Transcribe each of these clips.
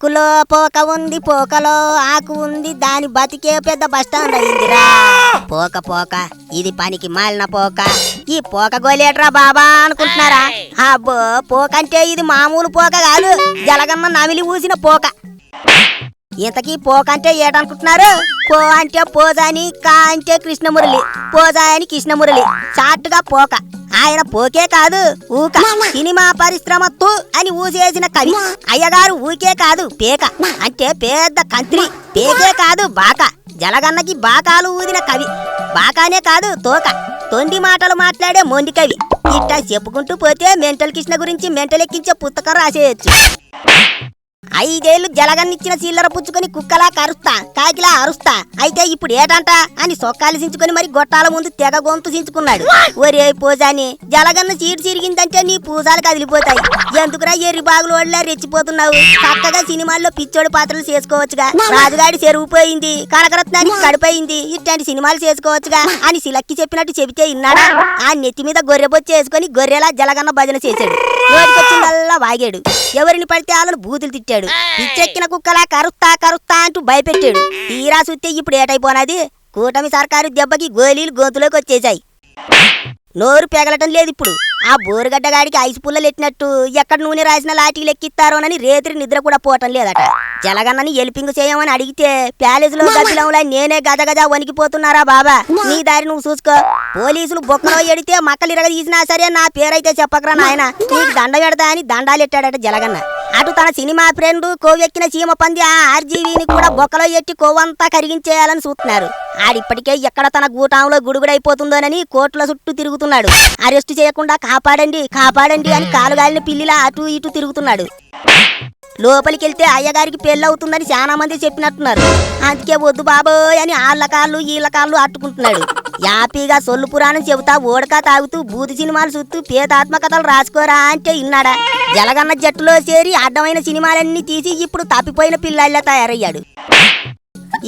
ఆకులో పోక ఉంది పోకలో ఆకు ఉంది. దాని బతికే పెద్ద బస్టాండ్ అయిందిరా. పోక పోక ఇది పనికి మాలిన పోక. ఈ పోక గోలేట్రా బాబా అనుకుంటున్నారా? అబ్బో పోక అంటే ఇది మామూలు పోక కాదు. జలగన్న నమిలి ఊసిన పోక. ఇంతకీ పోక అంటే ఏటనుకుంటున్నారు? పో అంటే పోజాని కా అంటే కృష్ణమురళి. పోజా అని కృష్ణమురళి. చాటుగా పోక. ఆయన పోకే కాదు ఊక. సినిమా పరిశ్రమ తు అని ఊసేసిన కవి. అయ్యగారు ఊకే కాదు పేక. అంటే పెద్ద కంత్రి. పేకే కాదు బాక. జలగన్నకి బాకాలు ఊదిన కవి. బాకానే కాదు తోక. తొండి మాటలు మాట్లాడే మొండి కవి. ఇట్టా చెప్పుకుంటూ పోతే మెంటల్ కృష్ణ గురించి మెంటల్ ఎక్కించే పుస్తకం రాసేయచ్చు. ఐదేళ్ళు జలగన్నిచ్చిన చిల్లర పుచ్చుకొని కుక్కలా కరుస్తా కాకిలా అరుస్తా. అయితే ఇప్పుడు ఏటంట? అని సొక్కాలు సించుకొని మరి గొట్టాల ముందు తెగ గొంతు సించుకున్నాడు ఒరే పోజాని జలగన్న చీటు చిరిగిందంటే నీ పూజాలు కదిలిపోతాయి. ఎందుకురా ఎర్రి బాగులు వాళ్ళ రెచ్చిపోతున్నావు? చక్కగా సినిమాల్లో పిచ్చోడి పాత్రలు చేసుకోవచ్చుగా. రాజుగాడి చెరువు పోయింది కనకరత్నానికి కడిపోయింది ఇట్లాంటి సినిమాలు చేసుకోవచ్చుగా అని సిలక్కి చెప్పినట్టు చెబితే ఇన్నాడా? ఆ నెత్తి మీద గొర్రె బొచ్చి వేసుకొని గొర్రెలా జలగన్న భజన చేశాడు. నోటికొచ్చిందల్లా వాగాడు. ఎవరిని పడితే వాళ్ళని బూతులు తిట్టాడు పిచ్చెక్కిన కుక్కలా కరుస్తా కరుస్తా అంటూ భయపెట్టాడు. తీరా చూస్తే ఇప్పుడు ఏటైపోనాది? కూటమి సర్కారు దెబ్బకి గోళీలు గొంతులోకి వచ్చేశాయి. నోరు పెగలటం లేదు ఇప్పుడు. ఆ బోరుగడ్డగాడికి ఐసు పుల్లలు ఎట్టినట్టు ఎక్కడ నూనె రాసిన లాఠీలు ఎక్కిస్తారోనని రేత్రి నిద్ర కూడా పోవటం లేదట. జలగన్నని ఎలిపింగు చేయమని అడిగితే ప్యాలెస్లో గబ్బిలంలా నేనే గజ గజ వణికిపోతున్నారా బాబా? నీ దారి నువ్వు చూసుకో. పోలీసులు బొక్కలో ఎడితే మక్కలు ఇరగ తీసినా సరే నా పేరైతే చెప్పకరా నాయన. నీకు దండ పెడతా అని దండాలెట్టాడట జలగన్న. అటు తన సినిమా ఫ్రెండ్ కోవెక్కిన చీమ పంది ఆ ఆర్జీవీని కూడా బొక్కలో ఎట్టి కొవ్వంతా కరిగించేయాలని చూస్తున్నారు. ఆడిప్పటికే ఎక్కడ తన గూటాంలో గుడుగుడైపోతుందోనని కోర్టుల చుట్టూ తిరుగుతున్నాడు. అరెస్టు చేయకుండా కాపాడండి కాపాడండి అని కాలుగాలిన పిల్లిలా అటు ఇటు తిరుగుతున్నాడు. లోపలికి వెళ్తే అయ్యగారికి పెళ్ళవుతుందని చాలా మంది చెప్పినట్టున్నారు. అందుకే వద్దు బాబోయ్ అని ఆళ్ళ కాళ్ళు ఈళ్ళ కాళ్ళు అట్టుకుంటున్నాడు. యాపీగా సొల్లు పురాణం చెబుతా ఓడక తాగుతూ బూది సినిమాలు చూస్తూ పేదాత్మకథలు రాసుకోరా అంటే ఇన్నాడా? జలగన్న జట్టులో చేరి అడ్డమైన సినిమాలన్నీ తీసి ఇప్పుడు తప్పిపోయిన పిల్లాళ్ళ తయారయ్యాడు.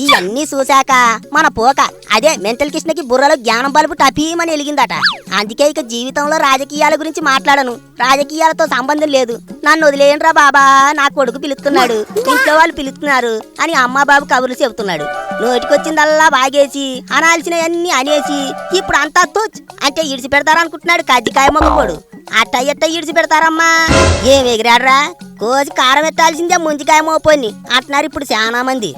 ఇవన్నీ చూశాక మన పోక. అదే మెంటల్ కృష్ణకి బుర్రలో జ్ఞానం బలుపు టపీమని ఎలిగిందట. అందుకే ఇక జీవితంలో రాజకీయాల గురించి మాట్లాడను. రాజకీయాలతో సంబంధం లేదు. నన్ను వదిలేయండిరా బాబా నా కొడుకు పిలుస్తున్నాడు. ఇంట్లో వాళ్ళు పిలుస్తున్నారు అని అమ్మా బాబు కబుర్లు చెబుతున్నాడు. నోటికొచ్చిందల్లా బాగేసి అనాల్సినవన్నీ అనేసి ఇప్పుడు అంతా తోచ్ అంటే ఇడిచి పెడతారనుకుంటున్నాడు కజ్జికాయ మొక్కడు అట్ట ఎట్ట ఇడిచి పెడతారమ్మా ఏం ఎగిరాడరా? కోసి కారం ఎత్తాల్సిందే ముంజికాయ మోపోని. అంటున్నారు ఇప్పుడు చాలా మంది.